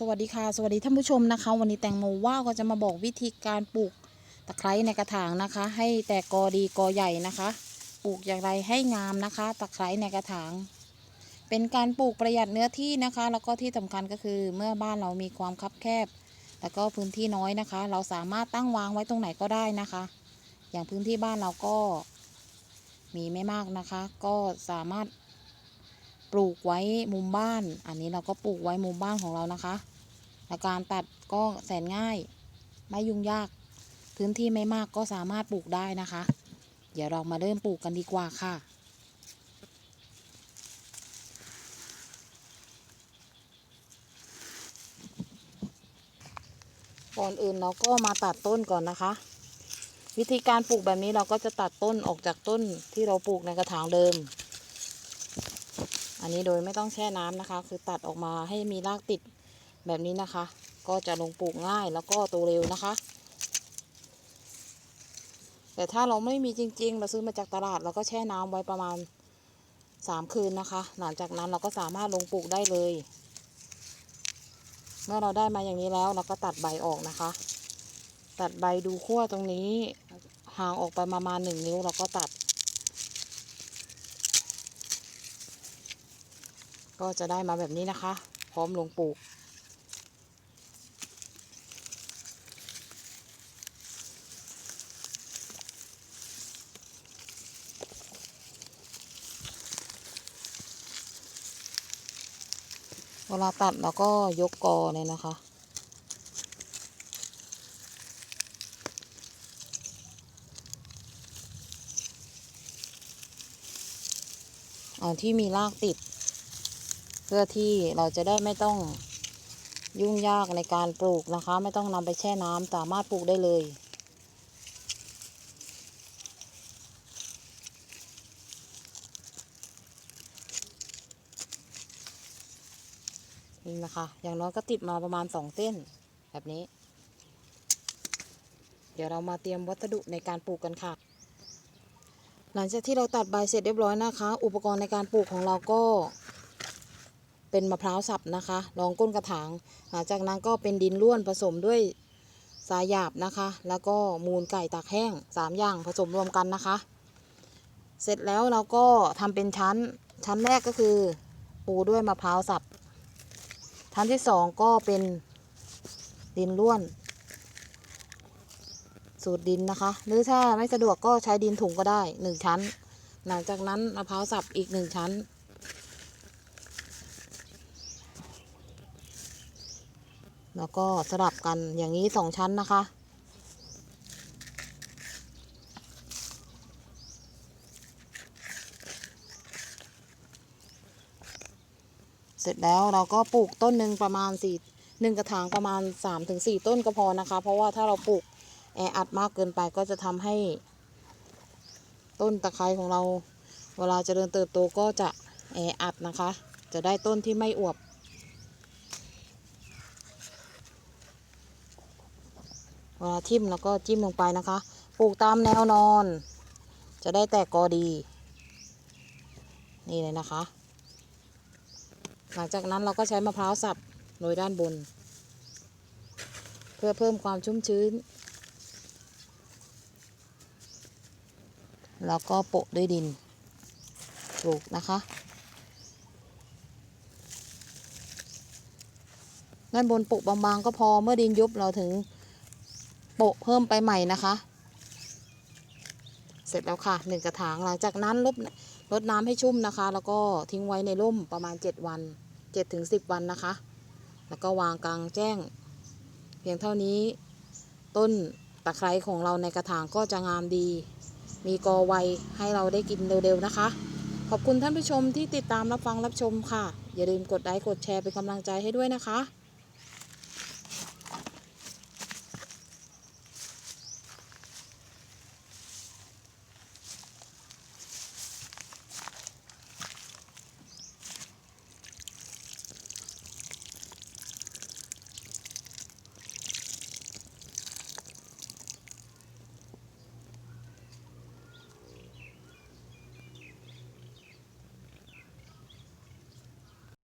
สวัสดีค่ะสวัสดีท่านผู้ชมนะคะ วันนี้แตงโมว่าวก็จะมาบอกวิธีการปลูกตะไคร้ในกระถางนะคะ ให้แตกกอดีกอใหญ่นะคะ ปลูกอย่างไรให้งามนะคะ ตะไคร้ในกระถาง เป็นการปลูกประหยัดเนื้อที่นะคะ แล้วก็ที่สำคัญก็คือเมื่อบ้านเรามีความคับแคบ แล้วก็พื้นที่น้อยนะคะ เราสามารถตั้งวางไว้ตรงไหนก็ได้นะคะ อย่างพื้นที่บ้านเราก็มีไม่มากนะคะ ก็สามารถ ปลูกไว้มุมบ้าน อันนี้เราก็ปลูกไว้มุมบ้านของเรานะคะและการตัดก็แสนง่าย ไม่ยุ่งยาก พื้นที่ไม่มากก็สามารถปลูกได้นะคะ เดี๋ยวเรามาเริ่มปลูกกันดีกว่าค่ะก่อนอื่นเราก็มาตัดต้นก่อนนะคะ วิธีการปลูกแบบนี้เราก็จะตัดต้นออกจากต้นที่เราปลูกในกระถางเดิม อันนี้โดยไม่ต้องแช่น้ำนะคะ คือตัดออกมาให้มีรากติดแบบนี้นะคะ ก็จะลงปลูกง่ายแล้วก็โตเร็วนะคะ แต่ถ้าเราไม่มีจริง ๆ เราซื้อมาจากตลาดเราก็แช่น้ำไว้ประมาณสามคืนนะคะ หลังจากนั้นเราก็สามารถลงปลูกได้เลย เมื่อเราได้มาอย่างนี้แล้วเราก็ตัดใบออกนะคะ ตัดใบดูขั้วตรงนี้ห่างออกไปประมาณหนึ่งนิ้วเราก็ตัด ก็จะได้มาแบบนี้นะคะ พร้อมลงปลูก เวลาตัดเราก็ยกกอเลยนะคะเอาที่มีรากติด เพื่อที่เราจะได้ไม่ต้องยุ่งยากในการปลูกนะคะ ไม่ต้องนำไปแช่น้ำสามารถปลูกได้เลยนี่นะคะ อย่างน้อยก็ติดมาประมาณสองเส้น แบบนี้ เดี๋ยวเรามาเตรียมวัสดุในการปลูกกันค่ะ หลังจากที่เราตัดใบเสร็จเรียบร้อยนะคะ อุปกรณ์ในการปลูกของเราก็ เป็นมะพร้าวสับนะคะรองก้นกระถางหลังจากนั้นก็เป็นดินร่วนผสมด้วยทรายหยาบนะคะ แล้วก็มูลไก่ตากแห้งสามอย่างผสมรวมกันนะคะ เสร็จแล้วเราก็ทำเป็นชั้นชั้นแรกก็คือปูด้วยมะพร้าวสับชั้นที่สองก็เป็นดินร่วน สูตรดินนะคะ หรือถ้าไม่สะดวกก็ใช้ดินถุงก็ได้หนึ่งชั้น หลังจากนั้นมะพร้าวสับอีกหนึ่งชั้น แล้วก็สลับกันอย่างนี้สองชั้นนะคะ เสร็จแล้วเราก็ปลูกต้นหนึ่งประมาณสี่หนึ่งกระถางประมาณสามถึงสี่ต้นก็พอนะคะ เพราะว่าถ้าเราปลูกแออัดมากเกินไปก็จะทำให้ ต้นตะไคร้ของเรา เวลาเจริญเติบโตก็จะแออัดนะคะ จะได้ต้นที่ไม่อวบ เวลา ทิ่มแล้วก็จิ้มลงไปนะคะ ปลูกตามแนวนอน จะได้แตกกอดี นี่เลยนะคะ หลังจากนั้นเราก็ใช้มะพร้าวสับโรยด้านบน เพื่อเพิ่มความชุ่มชื้น แล้วก็โปะด้วยดินปลูกนะคะด้านบนโปะบางๆก็พอเมื่อดินยุบเราถึง โปะเพิ่มไปใหม่นะคะ เสร็จแล้วค่ะหนึ่งกระถางหลังจากนั้นลดลดน้ำให้ชุ่มนะคะ แล้วก็ทิ้งไว้ในร่มประมาณ 7 วัน7ถึง10 วันนะคะ แล้วก็วางกลางแจ้ง เพียงเท่านี้ต้นตะไคร้ของเราในกระถางก็จะงามดี มีกอไวให้เราได้กินเร็วๆนะคะ ขอบคุณท่านผู้ชมที่ติดตามรับฟังรับชมค่ะ อย่าลืมกดไลค์กดแชร์เป็นกำลังใจให้ด้วยนะคะ